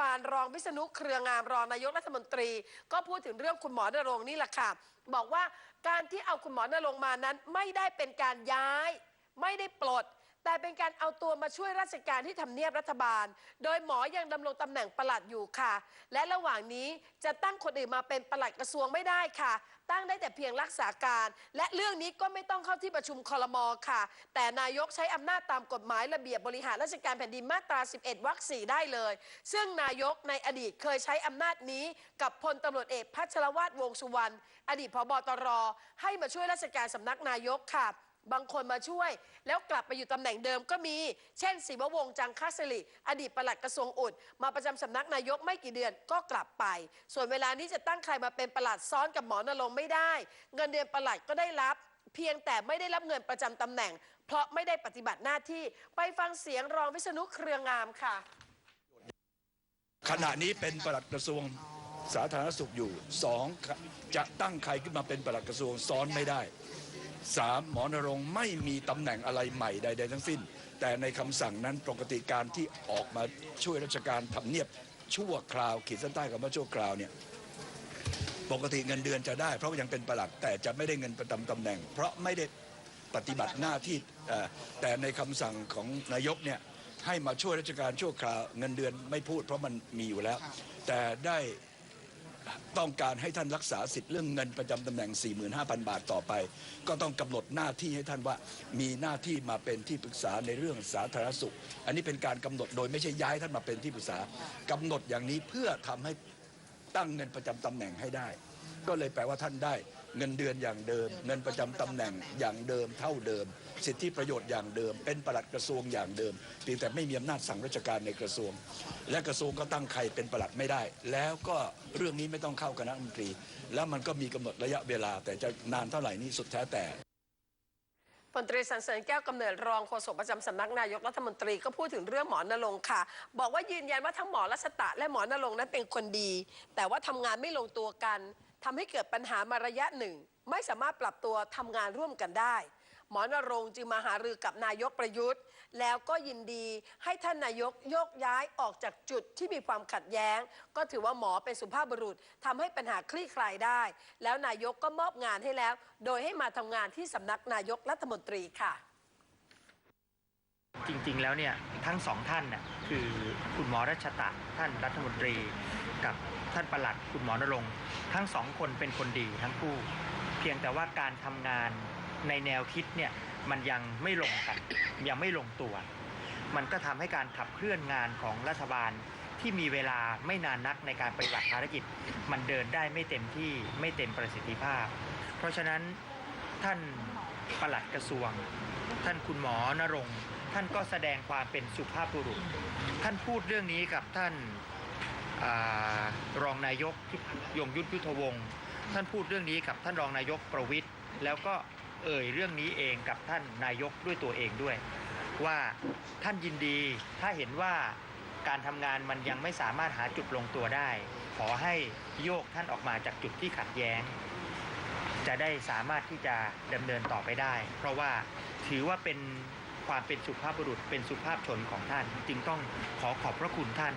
บาลรองวิษณุเครืองามรองนายกรัฐมนตรี ก็พูดถึงเรื่องคุณหมอนรงค์นี่แหละค่ะบอกว่าการที่เอาคุณหมอนรงค์มานั้นไม่ได้เป็นการย้าย ไม่ได้ปลด แต่เป็นการเอาตัวมาช่วยราชการที่ทำเนียบรัฐบาล โดยหมอยังดำรงตำแหน่งปลัดอยู่ค่ะ และระหว่างนี้จะตั้งคนอื่นมาเป็นปลัดกระทรวงไม่ได้ค่ะ ตั้งได้แต่เพียงรักษาการ และเรื่องนี้ก็ไม่ต้องเข้าที่ประชุมคอรมอค่ะ แต่นายกใช้อำนาจตามกฎหมายระเบียบบริหารราชการแผ่นดินมาตรา 11 วรรคสีได้เลย ซึ่งนายกในอดีตเคยใช้อำนาจนี้กับพลตำรวจเอกพัชรวาทวงศ์สุวรรณอดีตพบตรให้มาช่วยราชการสำนักนายกค่ะ บางคนมาช่วย แล้วกลับไปอยู่ตำแหน่งเดิมก็มี เช่นศิววงศ์จังคสิริอดีตปลัดกระทรวงอุด มาประจำสำนักนายกไม่กี่เดือนก็กลับไป ส่วนเวลานี้จะตั้งใครมาเป็นปลัดซ้อนกับหมอนรงค์ไม่ได้ เงินเดือนปลัดก็ได้รับ เพียงแต่ไม่ได้รับเงินประจำตำแหน่ง เพราะไม่ได้ปฏิบัติหน้าที่ไปฟังเสียงรองวิษณุเครืองามค่ะ ขณะนี้เป็นปลัดกระทรวงสาธารณสุขอยู่สองจะตั้งใครขึ้นมาเป็นปลัดกระทรวงซ้อนไม่ได้ สามหมอนรงไม่มีตำแหน่งอะไรใหม่ใด ๆ ทั้งสิ้น แต่ในคำสั่งนั้นปกติการที่ออกมาช่วยราชการทำเนียบชั่วคราว ขีดเส้นใต้คำว่าชั่วคราวเนี่ยปกติเงินเดือนจะได้ เพราะยังเป็นประหลัดแต่จะไม่ได้เงินประจำตำแหน่ง เพราะไม่ได้ปฏิบัติหน้าที่แต่ในคำสั่งของนายกเนี่ยให้มาช่วยราชการชั่วคราวเงินเดือนไม่พูดเพราะมันมีอยู่แล้ว แต่ได้ ต้องการให้ท่านรักษาสิทธิ์เรื่องเงินประจำตำแหน่ง 45,000 บาทต่อไป ก็ต้องกำหนดหน้าที่ให้ท่านว่ามีหน้าที่มาเป็นที่ปรึกษาในเรื่องสาธารณสุข อันนี้เป็นการกำหนดโดยไม่ใช่ย้ายท่านมาเป็นที่ปรึกษากำหนดอย่างนี้เพื่อทำให้ตั้งเงินประจำตำแหน่งให้ได้ ก็เลยแปลว่าท่านได้ เงินเดือนอย่างเดิม เงินประจำตำแหน่งอย่างเดิมเท่าเดิม สิทธิประโยชน์อย่างเดิม เป็นปลัดกระทรวงอย่างเดิมเพียงแต่ไม่มีอำนาจสั่งราชการในกระทรวง และกระทรวงก็ตั้งใครเป็นปลัดไม่ได้ แล้วก็เรื่องนี้ไม่ต้องเข้าคณะรัฐมนตรี แล้วมันก็มีกำหนดระยะเวลา แต่จะนานเท่าไหร่นี่สุดแท้แต่พลตรีสันเสริญแก้วกำเนิดรองโฆษกประจำสำนักนายกรัฐมนตรีก็พูดถึงเรื่องหมอนรงค่ะ บอกว่ายืนยันว่าทั้งหมอรัชตะและหมอนรงนั้นเป็นคนดี แต่ว่าทำงานไม่ลงตัวกัน ทำให้เกิดปัญหามาระยะหนึ่ง ไม่สามารถปรับตัวทำงานร่วมกันได้ หมอนรงค์จึงมาหารือกับนายกประยุทธ์ แล้วก็ยินดีให้ท่านนายกโยกย้ายออกจากจุดที่มีความขัดแย้ง ก็ถือว่าหมอเป็นสุภาพบุรุษทำให้ปัญหาคลี่คลายได้ แล้วนายกก็มอบงานให้แล้ว โดยให้มาทำงานที่สำนักนายกรัฐมนตรีค่ะจริงๆ แล้วเนี่ยทั้งสองท่านน่ะคือคุณหมอรัชตะท่านรัฐมนตรีกับ ท่านประหลัดคุณหมอนรงค์ทั้งสองคนเป็นคนดีทั้งคู่ เพียงแต่ว่าการทำงานในแนวคิดเนี่ยมันยังไม่ลงกันยังไม่ลงตัว มันก็ทำให้การขับเคลื่อนงานของรัฐบาลที่มีเวลาไม่นานนักในการปฏิบัติภารกิจ มันเดินได้ไม่เต็มที่ไม่เต็มประสิทธิภาพ เพราะฉะนั้นท่านปลัดกระทรวง ท่านคุณหมอนรงค์ท่านก็แสดงความเป็นสุภาพบุรุษ ท่านพูดเรื่องนี้กับท่าน รองนายกยงยุทธยุทธวงศ์ท่านพูดเรื่องนี้กับท่านรองนายกประวิทย์แล้วก็เอ่ยเรื่องนี้เองกับท่านนายกด้วยตัวเองด้วย ว่าท่านยินดีถ้าเห็นว่าการทำงานมันยังไม่สามารถหาจุดลงตัวได้ ขอให้โยกท่านออกมาจากจุดที่ขัดแย้ง จะได้สามารถที่จะดำเนินต่อไปได้ เพราะว่าถือว่าเป็นความเป็นสุภาพบุรุษเป็นสุภาพชนของท่าน จึงต้องขอขอบพระคุณท่าน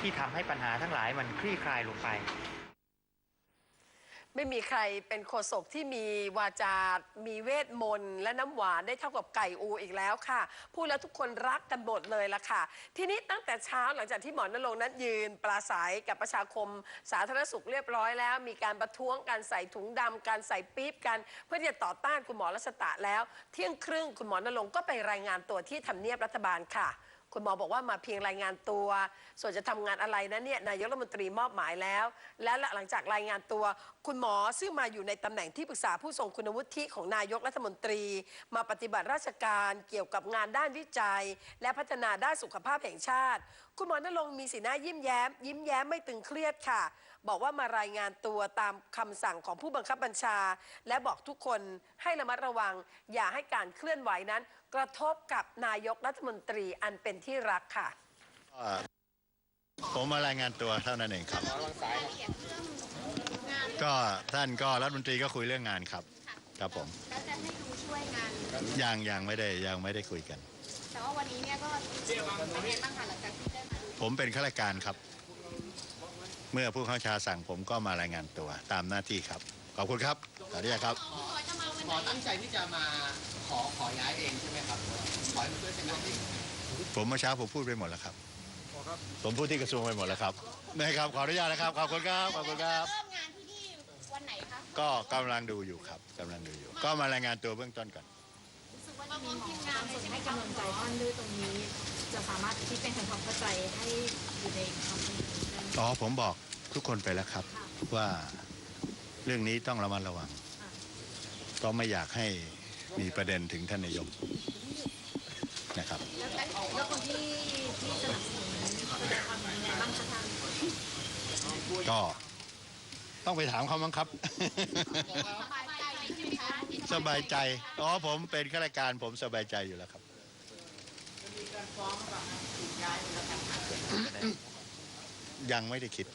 ที่ทำให้ปัญหาทั้งหลายมันคลี่คลายลงไป ไม่มีใครเป็นโฆษกที่มีวาจา มีเวทมนต์และน้ำหวานได้เท่ากับไก่อูอีกแล้วค่ะ พูดแล้วทุกคนรักกันหมดเลยละค่ะ ทีนี้ตั้งแต่เช้าหลังจากที่หมอนรงค์นั้นยืนปราศัยกับประชาคมสาธารณสุขเรียบร้อยแล้ว มีการประท้วงการใส่ถุงดำการใส่ปี๊บกัน เพื่อที่จะต่อต้านคุณหมอรัชตะแล้ว เที่ยงครึ่งคุณหมอนรงค์ก็ไปรายงานตัวที่ทำเนียบรัฐบาลค่ะ คุณหมอบอกว่ามาเพียงรายงานตัว ส่วนจะทำงานอะไรนั้นเนี่ยนายกรัฐมนตรีมอบหมายแล้ว และหลังจากรายงานตัว คุณหมอซึ่งมาอยู่ในตำแหน่งที่ปรึกษาผู้ทรงคุณวุฒิของนายกรัฐมนตรี มาปฏิบัติราชการเกี่ยวกับงานด้านวิจัย และพัฒนาด้านสุขภาพแห่งชาติ คุณหมอนรงค์มีสีหน้ายิ้มแย้ม ยิ้มแย้มไม่ตึงเครียดค่ะ บอกว่ามารายงานตัวตามคำสั่งของผู้บังคับบัญชา และบอกทุกคนให้ระมัดระวัง อย่าให้การเคลื่อนไหวนั้น กระทบกับนายกรัฐมนตรีอันเป็นที่รักค่ะอ่าผมมารายงานตัวเท่านั้นเองครับ ก็ท่านก็รัฐมนตรีก็คุยเรื่องงานครับ ครับผมแล้วจะให้ดูช่วยงานยังยังไม่ได้ยังไม่ได้คุยกัน แต่ว่าวันนี้เนี่ยก็เป็นไงบ้างคะหลังจากที่ได้มาดูผมเป็นข้าราชการครับ เมื่อผู้เข้าชาสั่งผมก็มารายงานตัวตามหน้าที่ครับ ขอบคุณครับสวัสดีครับหมอตั้งใจที่จะมาขอขอย้ายเองใช่ไหมครับ ขอให้มาช่วยเซ็นรับเอง ผมเมื่อเช้าผมพูดไปหมดแล้วครับ ผมพูดที่กระทรวงไปหมดแล้วครับไม่ครับขออนุญาตนะครับขอบคุณครับขอบคุณครับ เริ่มงานที่นี่วันไหนคะก็กำลังดูอยู่ครับกำลังดูอยู่ ก็มารายงานตัวเบื้องต้นก่อน รู้สึกว่าจะมีหมอบางส่วนให้กำลังใจท่านด้วยตรงนี้ จะสามารถที่เป็นความเข้าใจให้อยู่ในความเป็นจริงได้ไหม อ๋อผมบอกทุกคนไปแล้วครับ ว่าเรื่องนี้ต้องระมัดระวัง ก็ไม่อยากให้มีประเด็นถึงท่านนายก นะครับแล้วแล้วคนที่ที่สนับสนุนจะทำยังไงบ้างคะท่านก็ต้องไปถามเขามั้งครับ สบายใจใช่ไหมคะสบายใจอ๋อผมเป็นข้าราชการผมสบายใจอยู่แล้วครับยังไม่ได้คิด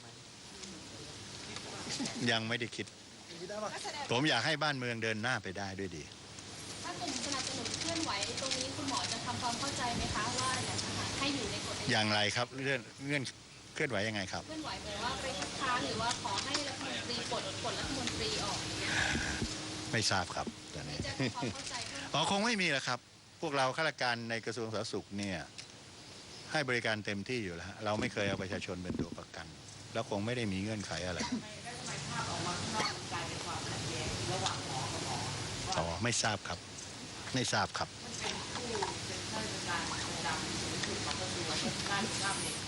ยังไม่ได้คิด ผมอยากให้บ้านเมืองเดินหน้าไปได้ด้วยดีถ้า กลุ่มสนับสนุนเคลื่อนไหวตรงนี้คุณหมอจะทำความเข้าใจไหมคะว่าอยากจะให้อยู่ในกฎอย่างไรครับเรื่องเงื่อนเคลื่อนไหวยังไงครับ เคลื่อนไหวเหมือนว่าไปคัดค้านหรือว่าขอให้รัฐมนตรีปลดปลดรัฐมนตรีออกอย่างเงี้ยไม่ทราบครับตอนนี้จะทำความเข้าใจเพิ่มอ๋อคงไม่มีแล้วครับ พวกเราข้าราชการในกระทรวงสาธารณสุขเนี่ยให้บริการเต็มที่อยู่แล้วฮะเราไม่เคยเอาประชาชนเป็นตัวประกัน แล้วคงไม่ได้มีเงื่อนไขอะไรอ๋อไม่ทราบครับ ไม่ทราบครับ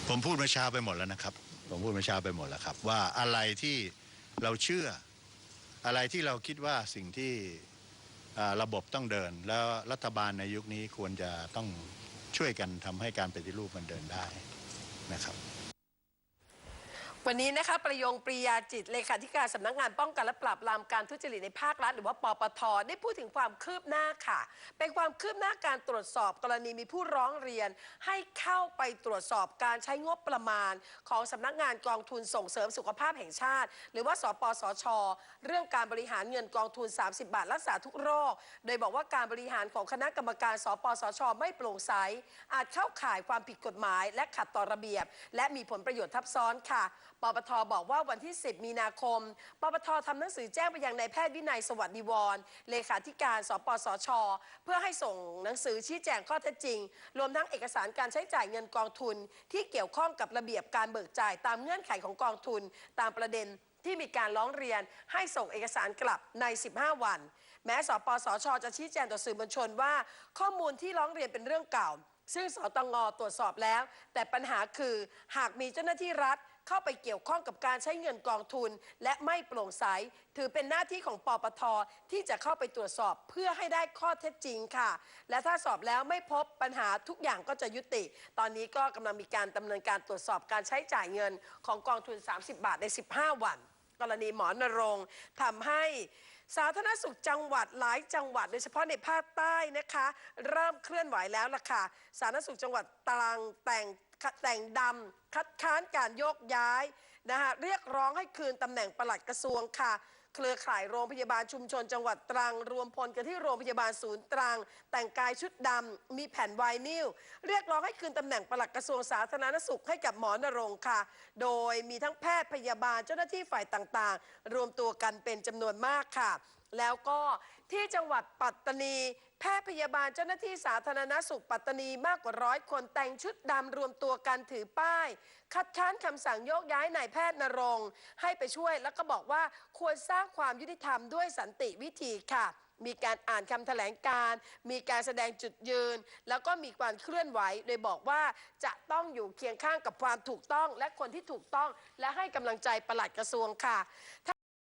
ผมพูดเมื่อเช้าไปหมดแล้วนะครับ ผมพูดเมื่อเช้าไปหมดแล้วครับ ว่าอะไรที่เราเชื่อ อะไรที่เราคิดว่าสิ่งที่ระบบต้องเดิน แล้วรัฐบาลในยุคนี้ควรจะต้องช่วยกันทำให้การปฏิรูปมันเดินได้นะครับ วันนี้นะคะประยงปรียาจิตเลขาธิการสำนักงานป้องกันและปราบปรามการทุจริตในภาครัฐหรือว่าปปทได้พูดถึงความคืบหน้าค่ะ เป็นความคืบหน้าการตรวจสอบกรณีมีผู้ร้องเรียน ให้เข้าไปตรวจสอบการใช้งบประมาณ ของสำนักงานกองทุนส่งเสริมสุขภาพแห่งชาติ หรือว่าสปสช เรื่องการบริหารเงินกองทุน 30 บาทรักษาทุกโรค โดยบอกว่าการบริหารของคณะกรรมการ สปสช ไม่โปร่งใสอาจเข้าข่ายความผิดกฎหมาย และขัดต่อระเบียบ และมีผลประโยชน์ทับซ้อนค่ะปปทบอกว่าวันที่ 10 มีนาคม ปปททำหนังสือแจ้งไปยังนายแพทย์วินัยสวัสดิวรเลขาธิการ สปสช เพื่อให้ส่งหนังสือชี้แจงข้อเท็จจริง รวมทั้งเอกสารการใช้จ่ายเงินกองทุน ที่เกี่ยวข้องกับระเบียบการเบิกจ่ายตามเงื่อนไขของกองทุน ตามประเด็นที่มีการร้องเรียนให้ส่งเอกสารกลับใน 15 วัน แม้สปสช จะชี้แจงต่อสื่อมวลชนว่า ข้อมูลที่ร้องเรียนเป็นเรื่องเก่า ซึ่งสตงตรวจสอบแล้ว แต่ปัญหาคือหากมีเจ้าหน้าที่รัฐ เข้าไปเกี่ยวข้องกับการใช้เงินกองทุน และไม่โปร่งใส ถือเป็นหน้าที่ของปปท ที่จะเข้าไปตรวจสอบเพื่อให้ได้ข้อเท็จจริงค่ะ และถ้าสอบแล้วไม่พบปัญหาทุกอย่างก็จะยุติ ตอนนี้ก็กำลังมีการดำเนินการตรวจสอบการใช้จ่ายเงินของกองทุน 30 บาทใน 15 วัน กรณีหมอนรงค์ทำให้ สาธารณสุขจังหวัดหลายจังหวัด โดยเฉพาะในภาคใต้นะคะ เริ่มเคลื่อนไหวแล้วล่ะค่ะ สาธารณสุขจังหวัดตรังแต่งแต่งดำคัดค้านการโยกย้ายนะคะเรียกร้องให้คืนตำแหน่งปลัดกระทรวงค่ะ เครือข่ายโรงพยาบาลชุมชนจังหวัดตรัง รวมพลกันที่โรงพยาบาลศูนย์ตรัง แต่งกายชุดดำมีแผ่นไวนิลเรียกร้องให้คืนตำแหน่งปลัดกระทรวงสาธารณสุขให้กับหมอนรงค์ค่ะ โดยมีทั้งแพทย์พยาบาลเจ้าหน้าที่ฝ่ายต่างๆ รวมตัวกันเป็นจำนวนมากค่ะ แล้วก็ที่จังหวัดปัตตานี แพทย์พยาบาลเจ้าหน้าที่สาธารณสุขปัตตานีมากกว่าร้อยคนแต่งชุดดำรวมตัวกันถือป้าย คัดค้านคำสั่งโยกย้ายนายแพทย์นรงค์ให้ไปช่วยแล้วก็บอกว่าควรสร้างความยุติธรรมด้วยสันติวิธีค่ะ มีการอ่านคำแถลงการ มีการแสดงจุดยืน แล้วก็มีการเคลื่อนไหว โดยบอกว่าจะต้องอยู่เคียงข้างกับความถูกต้อง และคนที่ถูกต้อง และให้กำลังใจปลัดกระทรวงค่ะ